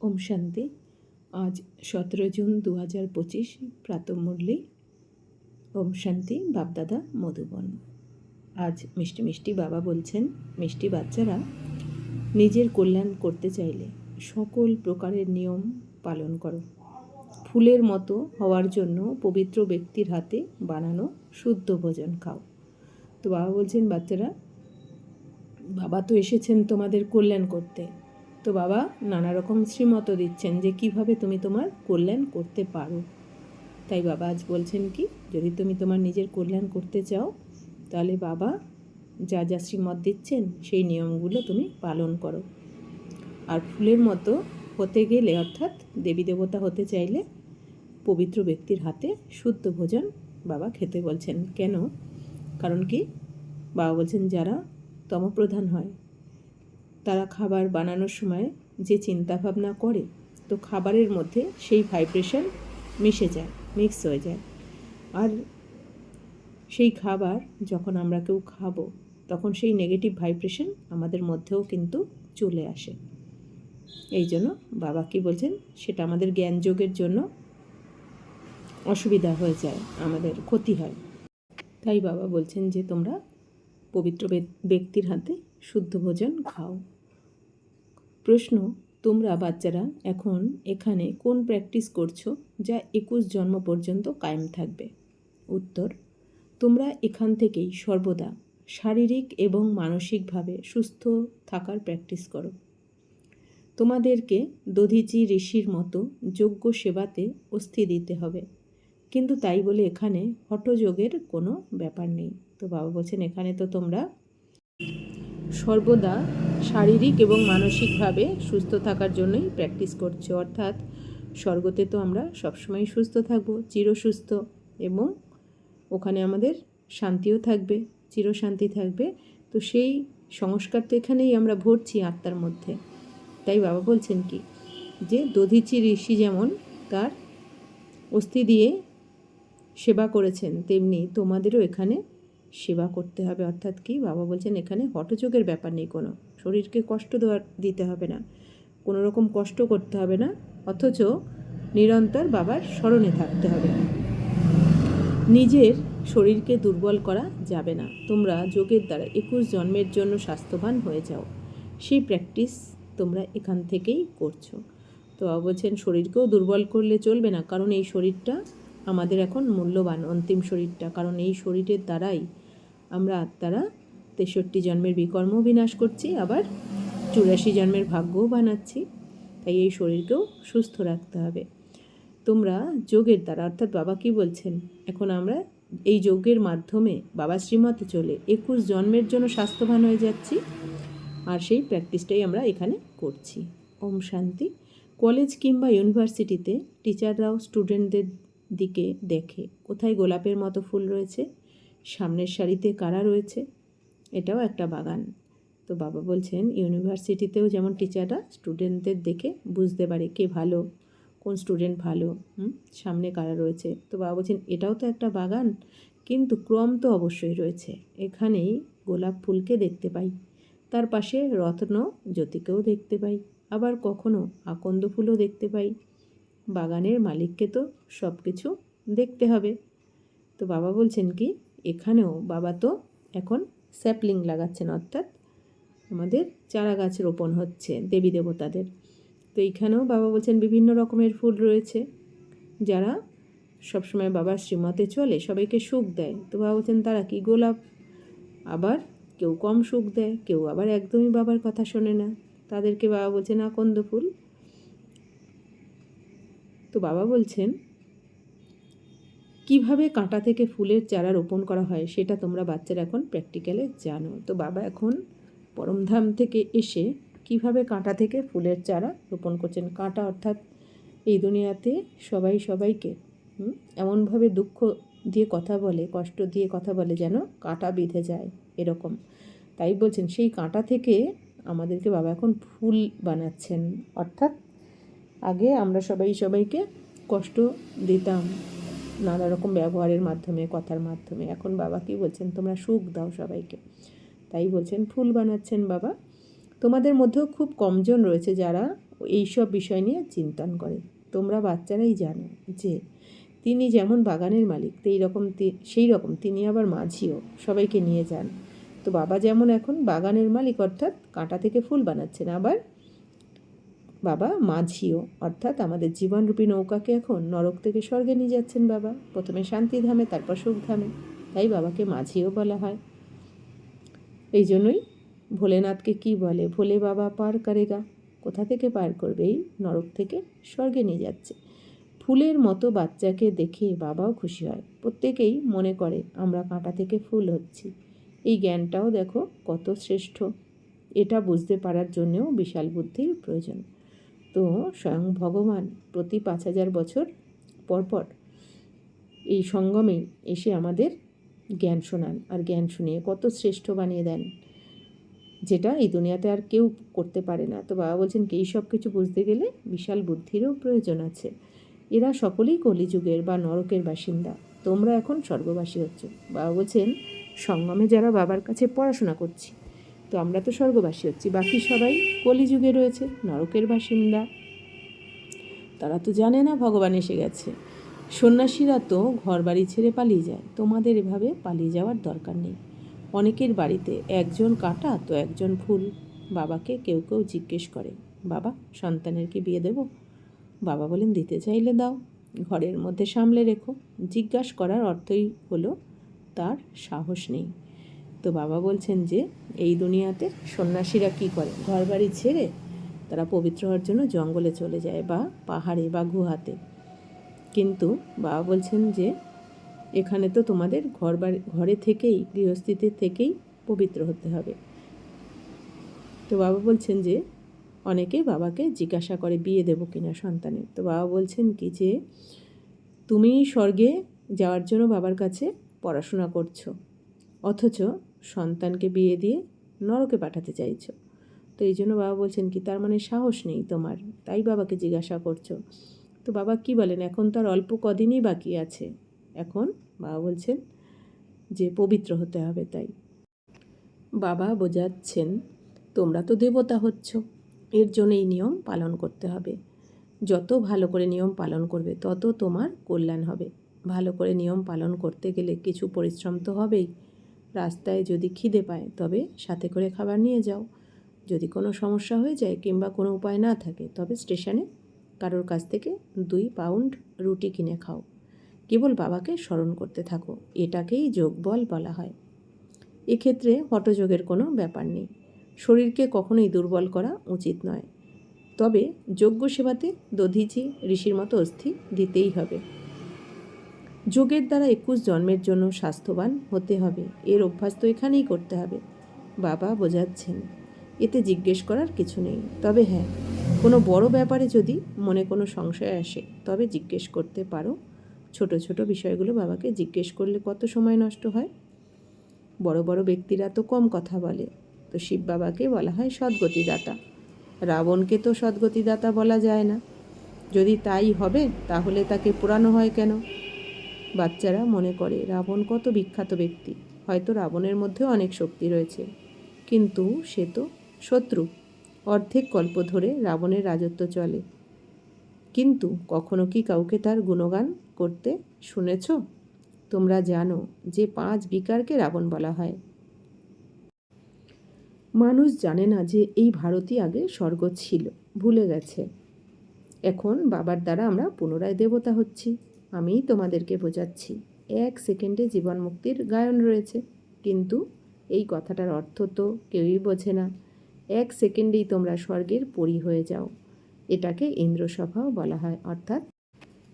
ওম শান্তি। আজ সতেরো জুন দু হাজার পঁচিশ প্রাতঃমূল্যে ওম শান্তি, বাপদাদা, মধুবন। আজ মিষ্টি মিষ্টি বাবা বলছেন, মিষ্টি বাচ্চারা নিজের কল্যাণ করতে চাইলে সকল প্রকারের নিয়ম পালন করো। ফুলের মতো হওয়ার জন্য পবিত্র ব্যক্তির হাতে বানানো শুদ্ধ ভোজন খাও। তো বাবা বলছেন, বাচ্চারা, বাবা তো এসেছেন তোমাদের কল্যাণ করতে। তো বাবা নানা রকম শ্রীমত দিচ্ছেন যে কীভাবে তুমি তোমার কল্যাণ করতে পারো। তাই বাবা আজ বলছেন কি, যদি তুমি তোমার নিজের কল্যাণ করতে চাও, তাহলে বাবা যা যা শ্রীমত দিচ্ছেন, সেই নিয়মগুলো তুমি পালন করো। আর ফুলের মতো হতে গেলে, অর্থাৎ দেবী দেবতা হতে চাইলে পবিত্র ব্যক্তির হাতে শুদ্ধ ভোজন বাবা খেতে বলছেন। কেন? কারণ কি? বাবা বলছেন, যারা তমপ্রধান হয় তারা খাবার বানানোর সময় যে চিন্তাভাবনা করে, তো খাবারের মধ্যে সেই ভাইব্রেশন মিশে যায় মিক্স হয়ে যায়। আর সেই খাবার যখন আমরা কেউ খাব, তখন সেই নেগেটিভ ভাইব্রেশন আমাদের মধ্যেও কিন্তু চলে আসে। এই জন্য বাবা কি বলছেন, সেটা আমাদের জ্ঞান যোগের জন্য অসুবিধা হয়ে যায়, আমাদের ক্ষতি হয়। তাই বাবা বলছেন যে তোমরা পবিত্র ব্যক্তির হাতে শুদ্ধ ভোজন খাও। প্রশ্ন, তোমরা বাচ্চারা এখন এখানে কোন প্র্যাকটিস করছ যা একুশ জন্ম পর্যন্ত কায়েম থাকবে? উত্তর, তোমরা এখান থেকেই সর্বদা শারীরিক এবং মানসিকভাবে সুস্থ থাকার প্র্যাকটিস করো। তোমাদেরকে দধিচি ঋষির মতো যোগ্য সেবাতে অস্থি দিতে হবে। কিন্তু তাই বলে এখানে হঠযোগের কোনো ব্যাপার নেই। তো বাবা বলছেন, এখানে তো তোমরা সর্বদা শারীরিক এবং মানসিকভাবে সুস্থ থাকার জন্যই প্র্যাকটিস করছে। অর্থাৎ স্বর্গতে তো আমরা সবসময় সুস্থ থাকব, চিরসুস্থ এবং ওখানে আমাদের শান্তিও থাকবে, চিরশান্তি থাকবে। তো সেই সংস্কার তো এখানেই আমরা ভরছি আত্মার মধ্যে। তাই বাবা বলছেন কি? যে দধিচি ঋষি যেমন তার অস্থি দিয়ে সেবা করেছেন, তেমনি তোমাদেরও এখানে সেবা করতে হবে। অর্থাৎ কি? বাবা বলছেন, এখানে হটযোগের ব্যাপার নেই কোনো। শরীরকে কষ্ট দেওয়ার, দিতে হবে না। কোনো রকম কষ্ট করতে হবে না। অথচ নিরন্তর বাবার স্মরণে থাকতে হবে। নিজের শরীরকে দুর্বল করা যাবে না। তোমরা যোগের দ্বারা একুশ জন্মের জন্য স্বাস্থ্যবান হয়ে যাও। সেই প্র্যাকটিস তোমরা এখান থেকেই করছ। তো বলছেন, শরীরকেও দুর্বল করলে চলবে না। কারণ এই শরীরটা আমাদের এখন মূল্যবান, অন্তিম শরীরটা। কারণ এই শরীরের দ্বারাই আমরা আত্মারা তেষট্টি জন্মের বিকর্ম বিনাশ করছি, আবার চুরাশি জন্মের ভাগ্যও বানাচ্ছি। তাই এই শরীরকেও সুস্থ রাখতে হবে। তোমরা যোগের দ্বারা, অর্থাৎ বাবা কি বলছেন? এখন আমরা এই যোগের মাধ্যমে বাবা শ্রীমতে চলে একুশ জন্মের জন্য স্বাস্থ্যবান হয়ে যাচ্ছি, আর সেই প্র্যাকটিসটাই আমরা এখানে করছি। ওম শান্তি। কলেজ কিংবা ইউনিভার্সিটিতে টিচাররাও স্টুডেন্টদের দিকে দেখে, কোথায় গোলাপের মতো ফুল রয়েছে? সামনের সারিতে কারা রয়েছে? এটাও একটা বাগান। তো বাবা বলছেন, ইউনিভার্সিটিতেও যেমন টিচাররা স্টুডেন্টদের দেখে বুঝতে পারে কে ভালো, কোন স্টুডেন্ট ভালো, হুম, সামনে কারা রয়েছে। তো বাবা বলছেন, এটাও তো একটা বাগান, কিন্তু ক্রম তো অবশ্যই রয়েছে। এখানেই গোলাপ ফুলকে দেখতে পাই, তার পাশে রত্ন জ্যোতিকেও দেখতে পাই, আবার কখনো আকন্দ ফুলও দেখতে পাই। বাগানের মালিককে তো সব কিছু দেখতে হবে। তো বাবা বলছেন কি এখানেও বাবা তো এখন স্যাপলিং লাগাচ্ছেন, অর্থাৎ আমাদের চারা গাছ রোপণ হচ্ছে দেবী দেবতাদের। তো এইখানেও বাবা বলছেন বিভিন্ন রকমের ফুল রয়েছে, যারা সবসময় বাবার শ্রীমতে চলে, সবাইকে সুখ দেয়। তো বাবা বলছেন, তারা কি গোলাপ? আবার কেউ কম সুখ দেয়, কেউ আবার একদমই বাবার কথা শোনে না। তাদেরকে বাবা বলছেন, আকন্দ ফুল। তো বাবা বলছেন কীভাবে কাঁটা থেকে ফুলের চারা রোপণ করা হয় সেটা তোমরা বাচ্চারা এখন প্র্যাকটিক্যালে জানো। তো বাবা এখন পরমধাম থেকে এসে কীভাবে কাঁটা থেকে ফুলের চারা রোপণ করছেন? কাঁটা অর্থাৎ এই দুনিয়াতে সবাই সবাইকে এমনভাবে দুঃখ দিয়ে কথা বলে, কষ্ট দিয়ে কথা বলে যেন কাঁটা বিঁধে যায় এরকম। তাই বলছেন, সেই কাঁটা থেকে আমাদেরকে বাবা এখন ফুল বানাচ্ছেন। অর্থাৎ আগে আমরা সবাই সবাইকে কষ্ট দিতাম। নানা রকম ব্যবহারের মাধ্যমে, কথার মাধ্যমে। এখন বাবা কি বলছেন? তোমরা সুখ দাও সবাইকে। তাই বলছেন, ফুল বানাচ্ছেন বাবা। তোমাদের মধ্যেও খুব কমজন রয়েছে যারা এইসব বিষয় নিয়ে চিন্তন করে। তোমরা বাচ্চারাই জানো যে, তিনি যেমন বাগানের মালিক সেই রকম সেই রকম তিনি আবার মাঝিও। সবাইকে নিয়ে যান। তো বাবা যেমন এখন বাগানের মালিক, অর্থাৎ কাঁটা থেকে ফুল বানাচ্ছেন, আবার বাবা মাঝিও অর্থাৎ আমাদের জীবনরূপী নৌকাকে এখন নরক থেকে স্বর্গে নিয়ে যাচ্ছেন বাবা। প্রথমে শান্তিধামে, তারপর সুখধামে। তাই বাবাকে মাঝিও বলা হয়। এই জন্যই ভোলেনাথকে কি বলে? ভোলে বাবা পার করেগা। কোথা থেকে পার করবে? এই নরক থেকে স্বর্গে নিয়ে যাচ্ছে। ফুলের মতো বাচ্চাকে দেখে বাবাও খুশি হয়। প্রত্যেকেই মনে করে, আমরা কাঁটা থেকে ফুল হচ্ছি। এই জ্ঞানটাও দেখো কত শ্রেষ্ঠ। এটা বুঝতে পারার জন্যেও বিশাল বুদ্ধির প্রয়োজন। তো স্বয়ং ভগবান প্রতি পাঁচ হাজার বছর পরপর এই সঙ্গমে এসে আমাদের জ্ঞান শোনান আর জ্ঞান শুনিয়ে কত শ্রেষ্ঠ বানিয়ে দেন, যেটা এই দুনিয়াতে আর কেউ করতে পারে না। তো বাবা বলছেন কি এই সব কিছু বুঝতে গেলে বিশাল বুদ্ধিরও প্রয়োজন আছে। এরা সকলেই কলিযুগের বা নরকের বাসিন্দা, তোমরা এখন স্বর্গবাসী হচ্ছ। বাবা বলছেন, সঙ্গমে যারা বাবার কাছে পড়াশোনা করছি তো আমরা তো স্বর্গবাসী হচ্ছি। বাকি সবাই কলিযুগে রয়েছে, নরকের বাসিন্দা। তারা তো জানে না ভগবান এসে গেছে। সন্ন্যাসীরা তো ঘর বাড়ি ছেড়ে পালিয়ে যায়। তোমাদের এভাবে পালিয়ে যাওয়ার দরকার নেই। অনেকের বাড়িতে একজন কাটা তো একজন ফুল। বাবাকে কেউ কেউ জিজ্ঞেস করে, বাবা, সন্তানের কি বিয়ে দেব? বাবা বলেন, দিতে চাইলে দাও। ঘরের মধ্যে সামলে রেখো। জিজ্ঞাসা করার অর্থই হলো, তার সাহস নেই। তো বাবা বলছেন যে, এই দুনিয়াতে সন্ন্যাসীরা কী করে? ঘর বাড়ি ছেড়ে তারা পবিত্র হওয়ার জন্য জঙ্গলে চলে যায় বা পাহাড়ে বা গুহাতে। কিন্তু বাবা বলছেন যে, এখানে তো তোমাদের ঘর বাড়ি ঘরে থেকেই, গৃহস্থিতে থেকেই পবিত্র হতে হবে। তো বাবা বলছেন যে, অনেকে বাবাকে জিজ্ঞাসা করে বিয়ে দেবো কিনা সন্তানের। তো বাবা বলছেন কি যে, তুমি স্বর্গে যাওয়ার জন্য বাবার কাছে পড়াশোনা করছ, অথচ সন্তানকে বিয়ে দিয়ে নরকে পাঠাতে চাইছো। তো এই জন্য বাবা বলছেন কি, তার মানে সাহস নেই তোমার। তাই বাবাকে জিজ্ঞাসা করছ। তো বাবা কি বলেন, এখন তার অল্প কদিনই বাকি আছে। এখন, বাবা বলছেন, যে পবিত্র হতে হবে তাই। বাবা বোঝাচ্ছেন, তোমরা তো দেবতা হচ্ছ। এর জন্য এই নিয়ম পালন করতে হবে। যত ভালো করে নিয়ম পালন করবে, তত তোমার কল্যাণ হবে। ভালো করে নিয়ম পালন করতে গেলে কিছু পরিশ্রম তো হবেই। রাস্তায় যদি খিদে পায়, তবে সাথে করে খাবার নিয়ে যাও। যদি কোনো সমস্যা হয়ে যায় কিংবা কোনো উপায় না থাকে, তবে স্টেশনে কারোর কাছ থেকে দুই পাউন্ড রুটি কিনে খাও। কেবল বাবাকে স্মরণ করতে থাকো, এটাকেই যোগবল বলা হয়। এক্ষেত্রে হটযোগের কোনো ব্যাপার নেই। শরীরকে কখনোই দুর্বল করা উচিত নয়। তবে যোগ্য সেবাতে দধিচি ঋষির মতো অস্থি দিতেই হবে। যোগের দ্বারা একুশ জন্মের জন্য স্বাস্থ্যবান হতে হবে। এর অভ্যাস তো এখানেই করতে হবে। বাবা বোঝাচ্ছেন। এতে জিজ্ঞেস করার কিছু নেই। তবে হ্যাঁ কোনো বড় ব্যাপারে যদি মনে কোনো সংশয় আসে, তবে জিজ্ঞেস করতে পারো। ছোট ছোট বিষয়গুলো বাবাকে জিজ্ঞেস করলে কত সময় নষ্ট হয়? বড় বড় ব্যক্তিরা তো কম কথা বলে। তো শিব বাবাকে বলা হয় সদ্গতিদাতা। রাবণকে তো সদ্গতিদাতা বলা যায় না। যদি তাই হবে, তাহলে তাকে পুরানো হয় কেন? বাচ্চারা মনে করে, রাবণ কত বিখ্যাত ব্যক্তি। হয়তো রাবণের মধ্যেও অনেক শক্তি রয়েছে। কিন্তু সে তো শত্রু। অর্ধেক কল্প ধরে রাবণের রাজত্ব চলে। কিন্তু কখনো কি কাউকে তার গুণগান করতে শুনেছ? তোমরা জানো যে পাঁচ বিকারকে রাবণ বলা হয়। মানুষ জানে না যে এই ভারতই আগে স্বর্গ ছিল। ভুলে গেছে। এখন বাবার দ্বারা আমরা পুনরায় দেবতা হচ্ছি। আমি তোমাদেরকে বোঝাচ্ছি, এক সেকেন্ডে জীবন মুক্তির গায়ন রয়েছে। কিন্তু এই কথাটার অর্থ তো কেউই বোঝে না। এক সেকেন্ডেই তোমরা স্বর্গের পরি হয়ে যাও। এটাকে ইন্দ্রসভাও বলা হয়, অর্থাৎ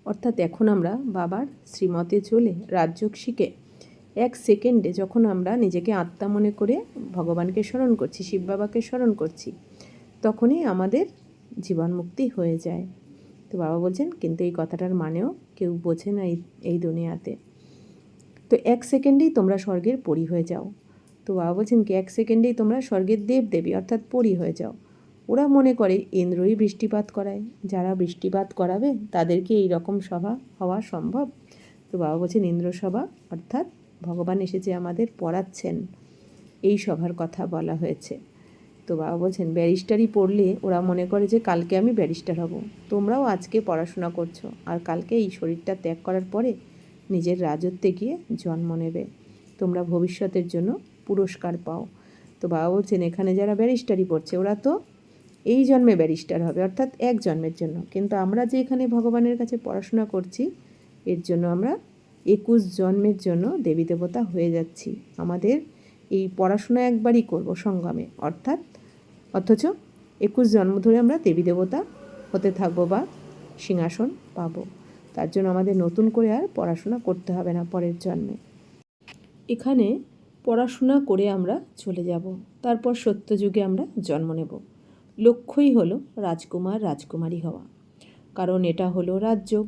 অর্থাৎ এখন আমরা বাবার শ্রীমতে চলে রাজযোগ শিখে এক সেকেন্ডে যখন আমরা নিজেকে আত্মা মনে করে ভগবানকে স্মরণ করছি, শিব বাবাকে স্মরণ করছি, তখনই আমাদের জীবন মুক্তি হয়ে যায়। তো বাবা বলছেন, কিন্তু এই কথাটার মানেও কেউ বোঝে না এই এই দুনিয়াতে। তো এক সেকেন্ডেই তোমরা স্বর্গের পরি হয়ে যাও। তো বাবা বলছেন কি, এক সেকেন্ডেই তোমরা স্বর্গের দেব দেবী অর্থাৎ পরি হয়ে যাও। ওরা মনে করে ইন্দ্রই বৃষ্টিপাত করায়। যারা বৃষ্টিপাত করাবে তাদেরকে এই রকম সভা হওয়া সম্ভব। তো বাবা বলছেন ইন্দ্র সভা অর্থাৎ ভগবান এসে যে আমাদের পড়াচ্ছেন। এই সভার কথা বলা হয়েছে। বাবা বলছেন ব্যারিস্টারি পড়লে ওরা মনে করে যে কালকে আমি ব্যারিস্টার হব। তোমরাও আজকে পড়াশোনা করছ, আর কালকে এই শরীরটা ত্যাগ করার পরে নিজের রাজত্বে গিয়ে জন্ম নেবে। তোমরা ভবিষ্যতের জন্য পুরস্কার পাও। তো বাবা বলছেন, এখানে যারা ব্যারিস্টারি পড়ছে, ওরা তো এই জন্মে ব্যারিস্টার হবে, অর্থাৎ এক জন্মের জন্য। কিন্তু আমরা যে এখানে ভগবানের কাছে পড়াশোনা করছি, এর জন্য আমরা একুশ জন্মের জন্য দেবী দেবতা হয়ে যাচ্ছি। আমাদের এই পড়াশোনা একবারই করব সঙ্গমে, অর্থাৎ অথচ একুশ জন্ম ধরে আমরা দেবী দেবতা হতে থাকব বা সিংহাসন পাব। তার জন্য আমাদের নতুন করে আর পড়াশোনা করতে হবে না পরের জন্মে। এখানে পড়াশোনা করে আমরা চলে যাব। তারপর সত্যযুগে আমরা জন্ম নেব। লক্ষ্যই হলো রাজকুমার, রাজকুমারী হওয়া। কারণ এটা হলো রাজযোগ।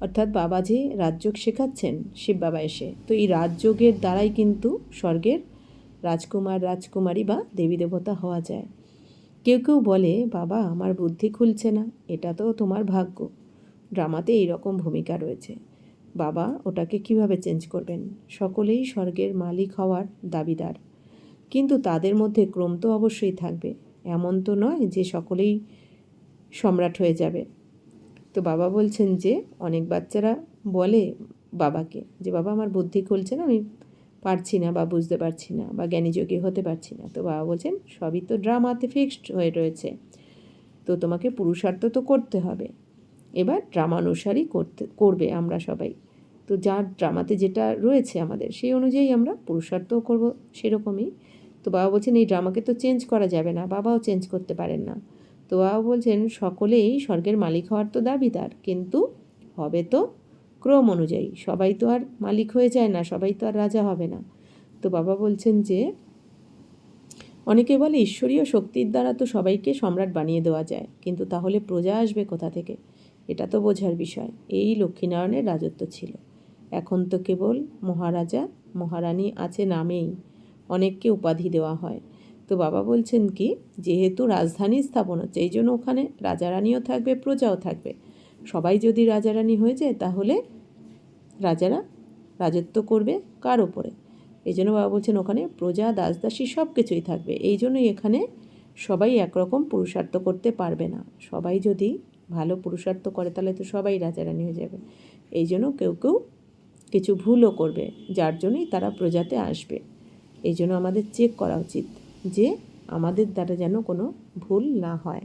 অর্থাৎ বাবা যে রাজযোগ শেখাচ্ছেন, শিব বাবা এসে। তো এই রাজযোগের দ্বারাই কিন্তু স্বর্গের রাজকুমার, রাজকুমারী বা দেবী দেবতা হওয়া যায়। কেউ কেউ বলে, বাবা, আমার বুদ্ধি খুলছে না, এটা তো তোমার ভাগ্য। ড্রামাতে এইরকম ভূমিকা রয়েছে। বাবা ওটাকে কীভাবে চেঞ্জ করবেন? সকলেই স্বর্গের মালিক হওয়ার দাবিদার। কিন্তু তাদের মধ্যে ক্রম তো অবশ্যই থাকবে। এমন তো নয় যে সকলেই সম্রাট হয়ে যাবে। তো বাবা বলছেন যে, অনেক বাচ্চারা বলে বাবাকে যে, বাবা, আমার বুদ্ধি খুলছে না, আমি পারছি না বা বুঝতে পারছি না বা জ্ঞানীযোগী হতে পারছি না। তো বাবা বলছেন, সবই তো ড্রামাতে ফিক্সড হয়ে রয়েছে। তো তোমাকে পুরুষার্থ তো করতে হবে। এবার ড্রামানুসারই করতে, করবে আমরা সবাই। তো যার ড্রামাতে যেটা রয়েছে আমাদের, সেই অনুযায়ী আমরা পুরুষার্থও করব সেরকমই। তো বাবা বলছেন, এই ড্রামাকে তো চেঞ্জ করা যাবে না, বাবাও চেঞ্জ করতে পারেন না। তো বাবা বলছেন, সকলেই স্বর্গের মালিক হওয়ার তো দাবিদার, কিন্তু হবে তো ক্রম অনুযায়ী। সবাই তো আর মালিক হয়ে যায় না, সবাই তো আর রাজা হবে না। তো বাবা বলছেন যে, অনেকে বলে ঈশ্বরীয় শক্তির দ্বারা তো সবাইকে সম্রাট বানিয়ে দেওয়া যায়, কিন্তু তাহলে প্রজা আসবে কোথা থেকে? এটা তো বোঝার বিষয়। এই লক্ষ্মীনারায়ণের রাজত্ব ছিল। এখন তো কেবল মহারাজা, মহারানী আছে নামেই অনেককে উপাধি দেওয়া হয়। তো বাবা বলছেন কি, যেহেতু রাজধানী স্থাপন হচ্ছে, এই জন্য ওখানে রাজারানীও থাকবে, প্রজাও থাকবে। সবাই যদি রাজারানী হয়ে যায়, তাহলে রাজারা রাজত্ব করবে কার ওপরে এই জন্য বাবা বলছেন, ওখানে প্রজা, দাসদাসী সব কিছুই থাকবে। এই জন্যই এখানে সবাই একরকম পুরুষার্থ করতে পারবে না। সবাই যদি ভালো পুরুষার্থ করে, তাহলে তো সবাই রাজারানি হয়ে যাবে। এই জন্য কেউ কেউ কিছু ভুলও করবে, যার জন্যই তারা প্রজাতে আসবে। এই জন্য আমাদের চেক করা উচিত যে আমাদের দ্বারা যেন কোনো ভুল না হয়।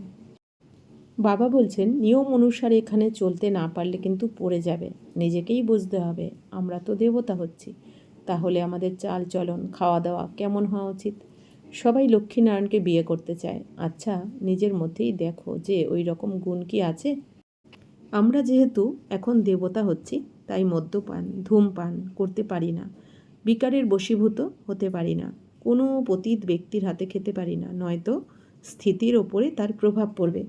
বাবা বলছেন, নিয়ম অনুসারে এখানে চলতে না পারলে কিন্তু পড়ে যাবে। নিজেকেই বুঝতে হবে। আমরা তো দেবতা হচ্ছি। তাহলে আমাদের চাল চলন খাওয়া দাওয়া কেমন হওয়া উচিত? সবাই লক্ষ্মীনারায়ণকে বিয়ে করতে চায়। আচ্ছা নিজের মধ্যেই দেখো যে ওই রকম গুণ কি আছে? আমরা যেহেতু এখন দেবতা হচ্ছি, তাই মদ্যপান, ধূমপান করতে পারি না। বিকারের বশীভূত হতে পারি না। কোনো পতীত ব্যক্তির হাতে খেতে পারি না। নয়তো স্থিতির ওপরে তার প্রভাব পড়বে।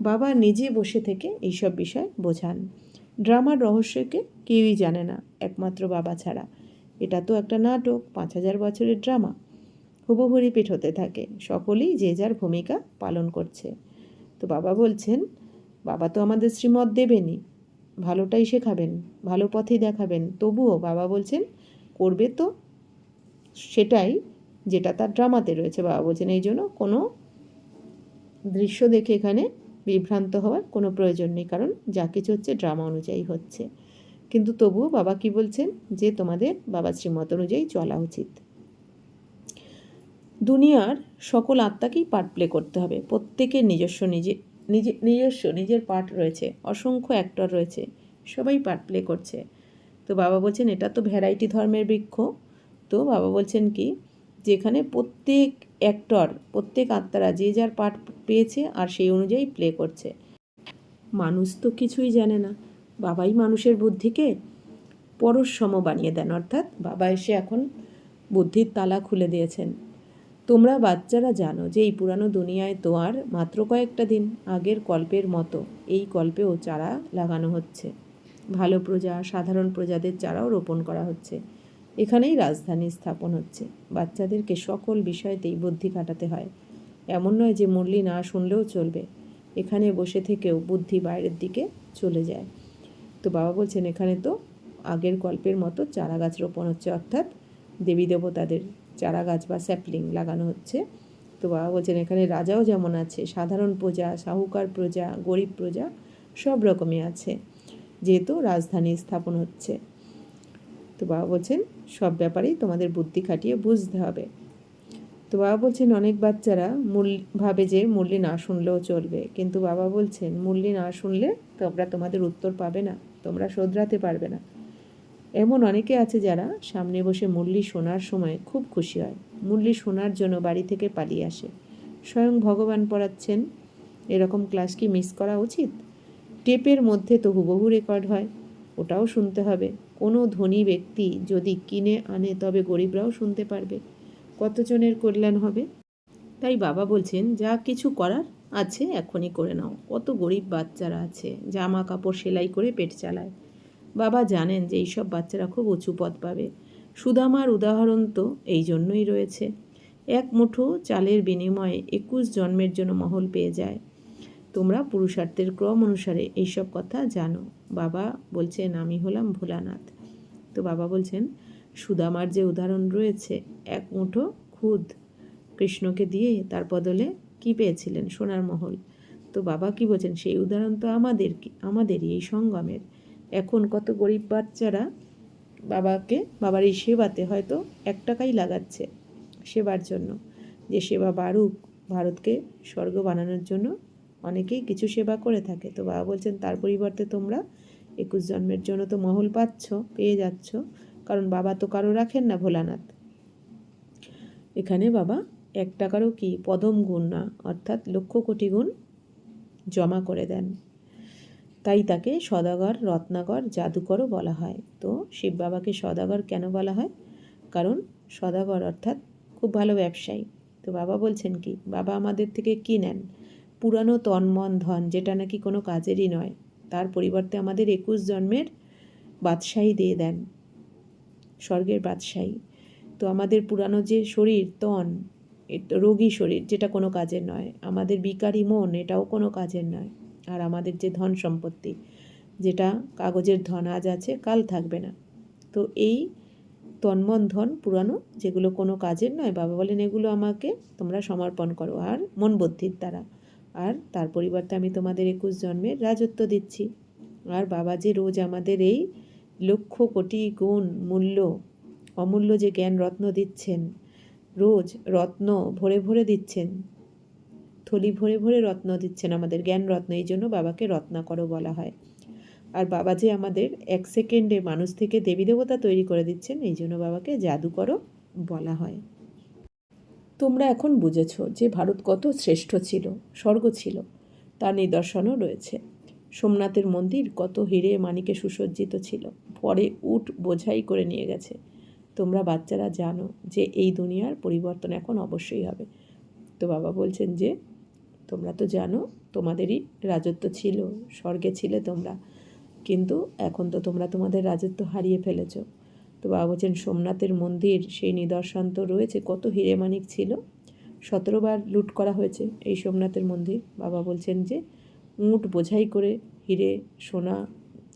বাবা নিজে বসে থেকে এইসব বিষয় বোঝান। ড্রামার রহস্যকে কেউই জানে না, একমাত্র বাবা ছাড়া। এটা তো একটা নাটক, পাঁচ হাজার বছরের ড্রামা। হুবহু রিপিট হতে থাকে, সকলেই যে যার ভূমিকা পালন করছে। তো বাবা বলছেন, বাবা তো আমাদের শ্রীমত দেবেনই। ভালোটাই শেখাবেন, ভালো পথেই দেখাবেন। তবুও, বাবা বলছেন, করবে তো সেটাই যেটা তার ড্রামাতে রয়েছে। বাবা বলছেন, এই জন্য কোনো দৃশ্য দেখে এখানে বিভ্রান্ত হওয়ার কোনো প্রয়োজন নেই, কারণ যা কিছু হচ্ছে ড্রামা অনুযায়ী হচ্ছে। কিন্তু তবুও বাবা কি বলছেন? যে তোমাদের বাবা শ্রীমত অনুযায়ী চলা উচিত। দুনিয়ার সকল আত্মাকেই পার্ট প্লে করতে হবে। প্রত্যেকের নিজস্ব নিজে নিজে, নিজস্ব নিজের পার্ট রয়েছে। অসংখ্য অ্যাক্টর রয়েছে, সবাই পার্ট প্লে করছে। তো বাবা বলছেন, এটা তো ভ্যারাইটি ধর্মের বৃক্ষ। তো বাবা বলছেন কি যেখানে প্রত্যেক অ্যাক্টর প্রত্যেক আত্মারা যে যার পার্ট পেয়েছে আর সেই অনুযায়ী প্লে করছে। মানুষ তো কিছুই জানে না। বাবাই মানুষের বুদ্ধিকে পরশসম বানিয়ে দেন, অর্থাৎ বাবা এসে এখন বুদ্ধির তালা খুলে দিয়েছেন। তোমরা বাচ্চারা জানো যে এই পুরানো দুনিয়ায় তো আর মাত্র কয়েকটা দিন আগের কল্পের মতো এই কল্পেও চারা লাগানো হচ্ছে। ভালো প্রজা, সাধারণ প্রজাদের চারাও রোপণ করা হচ্ছে। এখানেই রাজধানী স্থাপন হচ্ছে। বাচ্চাদেরকে সকল বিষয়তেই বুদ্ধি কাটাতে হয়। এমন নয় যে মুরলি না শুনলেও চলবে। এখানে বসে থেকেও বুদ্ধি বাইরের দিকে চলে যায়। তো বাবা বলছেন, এখানে তো আগের গল্পের মতো চারা গাছ রোপণ হচ্ছে, অর্থাৎ দেবী দেবতাদের চারা গাছ বা স্যাপলিং লাগানো হচ্ছে। তো বাবা বলছেন, এখানে রাজাও যেমন আছে, সাধারণ প্রজা, সাহুকার প্রজা, গরিব প্রজা, সব রকমই আছে। যেহেতু রাজধানী স্থাপন হচ্ছে। তো বাবা বলছেন সব ব্যাপারেই তোমাদের বুদ্ধি খাটিয়ে বুঝতে হবে। তো বাবা বলছেন, অনেক বাচ্চারা মূল, ভাবে যে মুরলি না শুনলেও চলবে। কিন্তু বাবা বলছেন মুরলি না শুনলে তোমরা তোমাদের উত্তর পাবে না, তোমরা শোধরাতে পারবে না। এমন অনেকে আছে যারা সামনে বসে মুরলি শোনার সময় খুব খুশি হয়। মুরলি শোনার জন্য বাড়ি থেকে পালিয়ে আসে। স্বয়ং ভগবান পড়াচ্ছেন, এরকম ক্লাস কি মিস করা উচিত? টেপের মধ্যে তো হুবহু রেকর্ড হয়, ওটাও শুনতে হবে। কোনো ধনী ব্যক্তি যদি কিনে আনে, তবে গরিবরাও শুনতে পারবে। কতজনের কল্যাণ হবে? তাই বাবা বলছেন, যা কিছু করার আছে এখনই করে নাও। কত গরিব বাচ্চারা আছে জামা কাপড় সেলাই করে পেট চালায়। বাবা জানেন যে এইসব বাচ্চারা খুব উঁচু পদ পাবে। সুদামার উদাহরণ তো এই জন্যই রয়েছে। এক মুঠো চালের বিনিময়ে একুশ জন্মের জন্য মহল পেয়ে যায়। তোমরা পুরুষার্থের ক্রম অনুসারে এইসব কথা জানো। বাবা বলছেন, আমি হলাম ভোলানাথ। তো বাবা বলছেন, সুদামার যে উদাহরণ রয়েছে, এক মুঠো খুদ কৃষ্ণকে দিয়ে তার বদলে কি পেয়েছিলেন সোনার মহল? তো বাবা কি বলছেন, সেই উদাহরণ তো আমাদের আমাদেরই, এই সঙ্গমের। এখন কত গরিব বাচ্চারা বাবাকে বাবার এই সেবাতে হয়তো এক টাকাই লাগাচ্ছে সেবার জন্য। যে সেবা বাড়ুক, ভারতকে স্বর্গ বানানোর জন্য অনেকেই কিছু সেবা করে থাকে। তো বাবা বলছেন, তার পরিবর্তে তোমরা একুশ জন্মের জন্য তো মহল পাচ্ছ, পেয়ে যাচ্ছ। কারণ বাবা তো কারও রাখেন না ভোলানাথ। এখানে বাবা এক টাকারও কি পদম গুণ না, অর্থাৎ লক্ষ কোটি গুণ জমা করে দেন। তাই তাকে সদাগর, রত্নাগর, জাদুকরও বলা হয়। তো শিব বাবাকে সদাগর কেন বলা হয়? কারণ সদাগর অর্থাৎ খুব ভালো ব্যবসায়ী। তো বাবা বলছেন কি, বাবা আমাদের থেকে কি নেন? পুরানো তন্মন ধন, যেটা নাকি কোনো কাজেরই নয়, তার পরিবর্তে আমাদের একুশ জন্মের বাদশাহী দিয়ে দেন, স্বর্গের বাদশাহী। তো আমাদের পুরানো যে শরীর, তন রোগী শরীর, যেটা কোনো কাজের নয়, আমাদের বিকারী মন, এটাও কোনো কাজের নয়। আর আমাদের যে ধন সম্পত্তি, যেটা কাগজের ধন আজ আছে, কাল থাকবে না। তো এই তন্মন ধন পুরানো, যেগুলো কোনো কাজের নয়, বাবা বলেন, এগুলো আমাকে তোমরা সমর্পণ করো। আর মন বুদ্ধির দ্বারা। আর তার পরিবর্তে আমি তোমাদের একুশ জন্মের রাজত্ব দিচ্ছি। আর বাবা যে রোজ আমাদের এই লক্ষ কোটি গুণ মূল্য, অমূল্য যে জ্ঞান রত্ন দিচ্ছেন, রোজ রত্ন ভরে ভরে দিচ্ছেন, থলি ভরে ভরে রত্ন দিচ্ছেন আমাদের জ্ঞান রত্ন, এই জন্য বাবাকে রত্নাকরও বলা হয়। আর বাবা যে আমাদের এক সেকেন্ডে মানুষ থেকে দেবী দেবতা তৈরি করে দিচ্ছেন, এই জন্য বাবাকে জাদুকরও বলা হয়। তোমরা এখন বুঝেছ যে ভারত কত শ্রেষ্ঠ ছিল, স্বর্গ ছিল। তার নিদর্শনও রয়েছে। সোমনাথের মন্দির কত হিরে মানিকে সুসজ্জিত ছিল। পরে উট বোঝাই করে নিয়ে গেছে। তোমরা বাচ্চারা জানো যে এই দুনিয়ার পরিবর্তন এখন অবশ্যই হবে। তো বাবা বলছেন যে, তোমরা তো জানো, তোমাদেরই রাজত্ব ছিল, স্বর্গে ছিলে তোমরা। কিন্তু এখন তো তোমরা তোমাদের রাজত্ব হারিয়ে ফেলেছ। তো বাবা বলছেন সোমনাথের মন্দির, সেই নিদর্শন তো রয়েছে। কত হিরে মানিক ছিল সতেরোবার লুট করা হয়েছে এই সোমনাথের মন্দির। বাবা বলছেন যে, উঁট বোঝাই করে হিরে, সোনা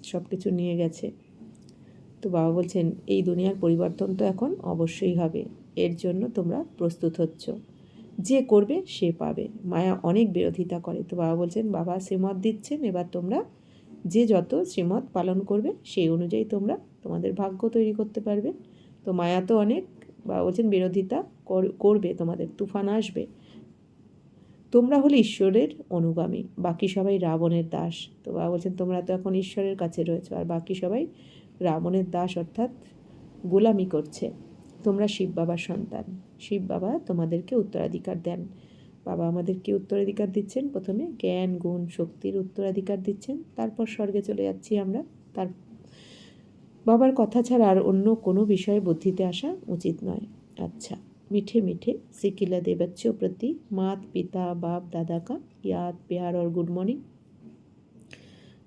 সব কিছু নিয়ে গেছে। তো বাবা বলছেন, এই দুনিয়ার পরিবর্তন তো এখন অবশ্যই হবে। এর জন্য তোমরা প্রস্তুত হচ্ছ। যে করবে, সে পাবে। মায়া অনেক বিরোধিতা করে। তো বাবা বলছেন, বাবা শ্রীমত দিচ্ছেন, এবার তোমরা যে যত শ্রীমত পালন করবে, সেই অনুযায়ী তোমরা তোমাদের ভাগ্য তৈরি করতে পারবে। তো মায়া তো অনেক, বা বলছেন বিরোধিতা করবে, তোমাদের তুফান আসবে। তোমরা হলে ঈশ্বরের অনুগামী, বাকি সবাই রাবণের দাস। তো বাবা বলছেন তোমরা তো এখন ঈশ্বরের কাছে রয়েছে, আর বাকি সবাই রাবণের দাস অর্থাৎ গোলামি করছে। তোমরা শিব বাবার সন্তান। শিব বাবা তোমাদেরকে উত্তরাধিকার দেন। বাবা আমাদেরকে উত্তরাধিকার দিচ্ছেন প্রথমে। জ্ঞান, গুণ, শক্তির উত্তরাধিকার দিচ্ছেন। তারপর স্বর্গে চলে যাচ্ছি আমরা। তার বাবার কথা ছাড়া আর অন্য কোনো বিষয়ে বুদ্ধিতে আসা উচিত নয় আচ্ছা মিঠে মিঠে सिकिला दे बच्चों प्रति मात पिता बाप दादा का याद प्यार और गुड मॉर्निंग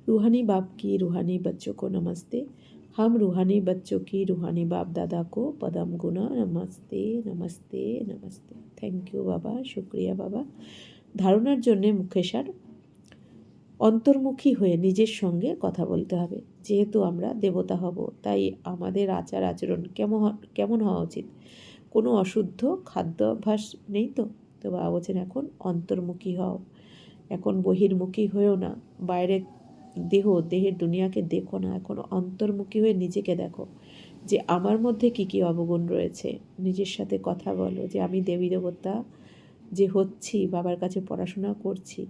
रूहानी बाप की रूहानी बच्चों को नमस्ते हम रूहानी बच्चों की रूहानी बाप दादा को पदम गुना नमस्ते नमस्ते नमस्ते থ্যাংক ইউ বাবা শুক্রিয়া বাবা ধারণার জন্যে মুখেশার অন্তর্মুখী হয়ে নিজের সঙ্গে কথা বলতে হবে। যেহেতু আমরা দেবতা হব, তাই আমাদের আচার আচরণ কেমন কেমন হওয়া উচিত? কোনো অশুদ্ধ খাদ্যাভ্যাস নেই তো? তো বাবা বলছেন, এখন অন্তর্মুখী হও। এখন বহির্মুখী হয়েও না। বাইরে দেহ, দেহের দুনিয়াকে দেখো না। এখন অন্তর্মুখী হয়ে নিজেকে দেখো যে আমার মধ্যে কি কি অবগুণ রয়েছে। নিজের সাথে কথা বলো যে আমি দেবী দেবতা যে হচ্ছি, বাবার কাছে পড়াশোনা করছি।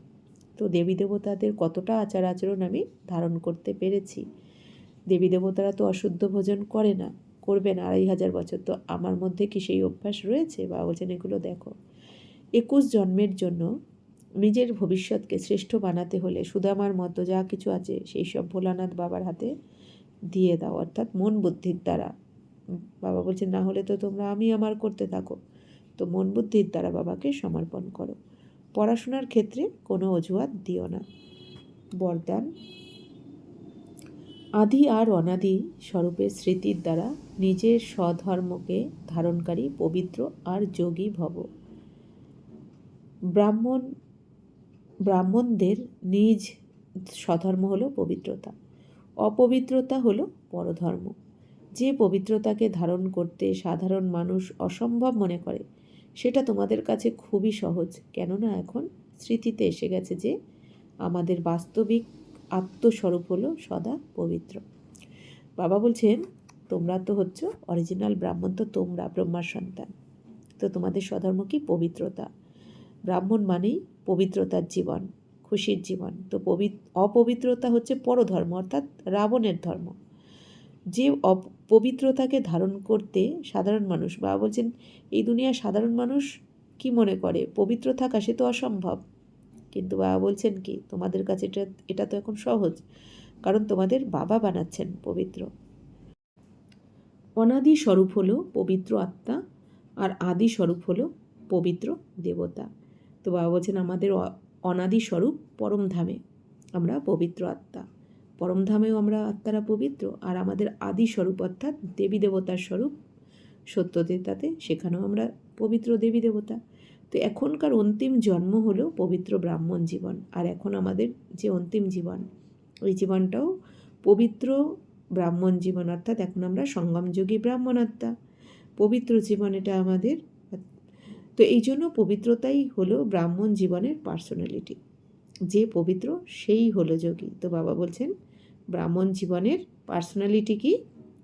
তো দেবী দেবতাদের কতটা আচার আচরণ আমি ধারণ করতে পেরেছি। দেবী দেবতারা তো অশুদ্ধ ভোজন করে না, করবে না আড়াই হাজার বছর। তো আমার মধ্যে কি সেই অভ্যাস রয়েছে? বা বলছেন, এগুলো দেখো। একুশ জন্মের জন্য নিজের ভবিষ্যৎকে শ্রেষ্ঠ বানাতে হলে সুদামার মতো যা কিছু আছে, সেই সব ভোলানাথ বাবার হাতে দিয়ে দাও। অর্থাৎ মন বুদ্ধির দ্বারা। বাবা বলছেন, না হলে তো তোমরা আমি আমার করতে থাকো। তো মন বুদ্ধির দ্বারা বাবাকে সমর্পণ করো। পড়াশোনার ক্ষেত্রে কোনো অজুহাত দিও না। বরদান। আদি আর অনাদি স্বরূপের স্মৃতির দ্বারা নিজের স্বধর্মকে ধারণকারী, পবিত্র আর যোগী ভব। ব্রাহ্মণ, ব্রাহ্মণদের নিজ স্বধর্ম হলো পবিত্রতা। অপবিত্রতা হলো পরধর্ম। যে পবিত্রতাকে ধারণ করতে সাধারণ মানুষ অসম্ভব মনে করে সেটা তোমাদের কাছে খুবই সহজ। কেননা এখন স্মৃতিতে এসে গেছে যে আমাদের বাস্তবিক আত্মস্বরূপ হলো সদা পবিত্র। বাবা বলছেন, তোমরা তো হচ্ছ অরিজিনাল ব্রাহ্মণ, তো তোমরা ব্রহ্মার সন্তান। তো তোমাদের স্বধর্ম কি পবিত্রতা? ব্রাহ্মণ মানেই পবিত্রতার জীবন, খুশির জীবন। তো অপবিত্রতা হচ্ছে পরধর্ম, অর্থাৎ রাবণের ধর্ম। যে অপবিত্রতাকে ধারণ করতে সাধারণ মানুষ, বাবা বলছেন, এই দুনিয়ার সাধারণ মানুষ কি মনে করে? পবিত্র থাকা সে তো অসম্ভব। কিন্তু বাবা বলছেন কি, তোমাদের কাছে এটা এটা তো এখন সহজ, কারণ তোমাদের বাবা বানাচ্ছেন পবিত্র। অনাদি স্বরূপ হলো পবিত্র আত্মা, আর আদি স্বরূপ হলো পবিত্র দেবতা। তো বাবা বলছেন, আমাদের অনাদি স্বরূপ পরমধামে আমরা পবিত্র আত্মা। পরমধামেও আমরা আত্মারা পবিত্র। আর আমাদের আদি স্বরূপ অর্থাৎ দেবী দেবতার স্বরূপ সত্যদেতাতে সেখানেও আমরা পবিত্র দেবী দেবতা। তো এখনকার অন্তিম জন্ম হলো পবিত্র ব্রাহ্মণ জীবন। আর এখন আমাদের যে অন্তিম জীবন, ওই জীবনটাও পবিত্র ব্রাহ্মণ জীবন অর্থাৎ এখন আমরা সঙ্গমযোগী ব্রাহ্মণ আত্মা। পবিত্র জীবন এটা আমাদের। তো এই জন্য পবিত্রতাই হলো ব্রাহ্মণ জীবনের পার্সোনালিটি যে পবিত্র, সেই হলো যোগী। তো বাবা বলছেন ব্রাহ্মণ জীবনের পার্সোনালিটি কি?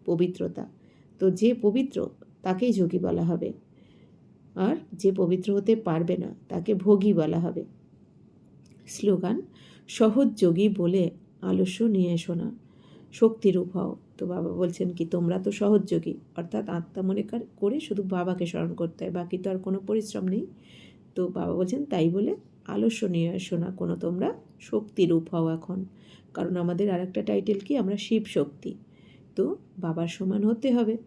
পবিত্রতা। তো যে পবিত্র, তাকেই যোগী বলা হবে। আর যে পবিত্র হতে পারবে না, তাকে ভোগী বলা হবে। স্লোগান, সহজ যোগী বলে আলস্য নিয়ে এসো না। শক্তিরূপ হও। তো বাবা বলছেন কি, তোমরা তো সহযোগী অর্থাৎ আত্মা মনে করে শুধু বাবাকে স্মরণ করতে হয়, বাকি তো আর কোনো পরিশ্রম নেই। তো বাবা বলছেন, তাই বলে আলস্য নিয়ে এসো না, কোনো তোমরা শক্তিরূপ হও এখন। কারণ আমাদের আর একটা টাইটেল কি? আমরা শিব শক্তি। তো বাবার সমান হতে হবে,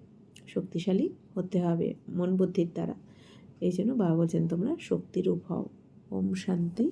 শক্তিশালী হতে হবে মন বুদ্ধির দ্বারা। এই জন্য বাবা বলছেন, তোমরা শক্তিরূপ হও। ওম শান্তি।